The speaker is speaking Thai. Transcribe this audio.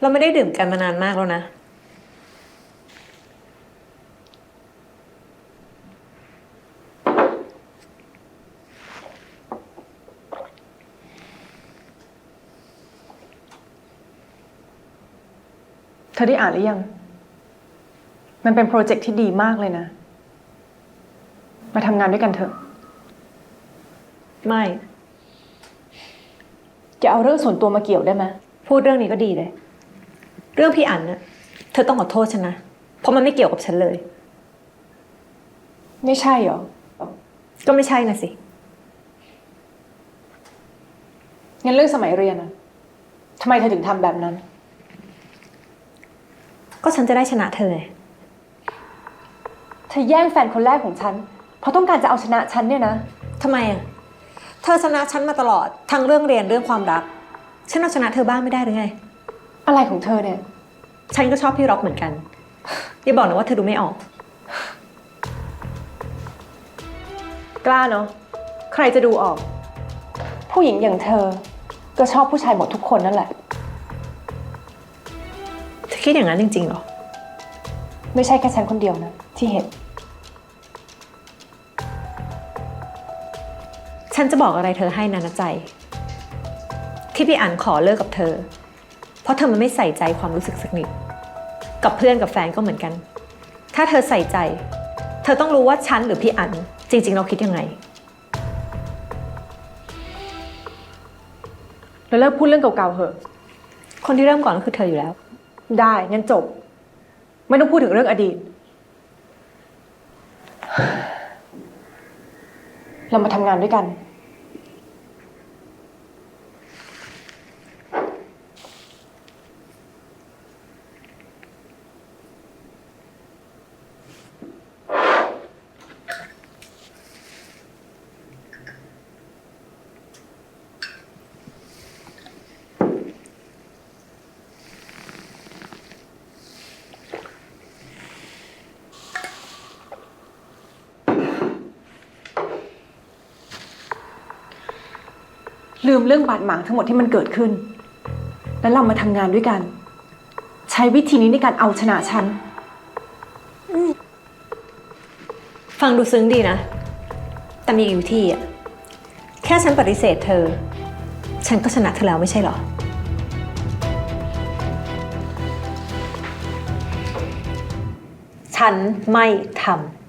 เราไม่ได้ดื่มกันมานานมากแล้วนะ เธอได้อ่านหรือยัง มันเป็นโปรเจกต์ที่ดีมากเลยนะ มาทำงานด้วยกันเถอะ ไม่ จะเอาเรื่องส่วนตัวมาเกี่ยวได้ไหมพูดเรื่องนี้ก็ดีเลย เรื่องพี่อันน่ะเธอต้องขอโทษฉันนะ เพราะมันไม่เกี่ยวกับฉันเลย ไม่ใช่เหรอ ก็ไม่ใช่นะสิ งั้นเรื่องสมัยเรียนอะทำไมเธอถึงทำแบบนั้น ก็ฉันจะได้ชนะเธอไงเธอแย่งแฟนคนแรกของฉัน เพราะต้องการจะเอาชนะฉันเนี่ยนะ ทำไมอะ เธอชนะฉันมาตลอด ทั้งเรื่องเรียนเรื่องความรัก ฉันเอาชนะเธอบ้างไม่ได้หรือไง อะไรของเธอเนี่ย ฉันก็ชอบพี่ร็อกเหมือนกัน อย่าบอกนะว่าเธอดูไม่ออก กล้าเนาะ ใครจะดูออก ผู้หญิงอย่างเธอ ก็ชอบผู้ชายหมดทุกคนนั่นแหละเธอคิดอย่างนั้นจริงๆเหรอ ไม่ใช่แค่ฉันคนเดียวนะ ที่เห็น ฉันจะบอกอะไรเธอให้นะนะใจ ที่พี่อันขอเลิกกับเธอ เพราะเธอมันไม่ใส่ใจความรู้สึกสักนิด กับเพื่อนกับแฟนก็เหมือนกัน ถ้าเธอใส่ใจ เธอต้องรู้ว่าฉันหรือพี่อันจริง ๆ เราคิดยังไงแล้วเลิกพูดเรื่องเก่าๆเหอะ คนที่เริ่มก่อนก็คือเธออยู่แล้ว ได้งั้นจบ ไม่ต้องพูดถึงเรื่องอดีต เรามาทำงานด้วยกัน ลืมเรื่องบาดหมางทั้งหมดที่มันเกิดขึ้น แล้วเรามาทำงานด้วยกัน ใช้วิธีนี้ในการเอาชนะฉัน ฟังดูซึ้งดีนะ แต่มีอยู่ที่อะแค่ฉันปฏิเสธเธอ ฉันก็ชนะเธอแล้วไม่ใช่หรอ ฉันไม่ทำ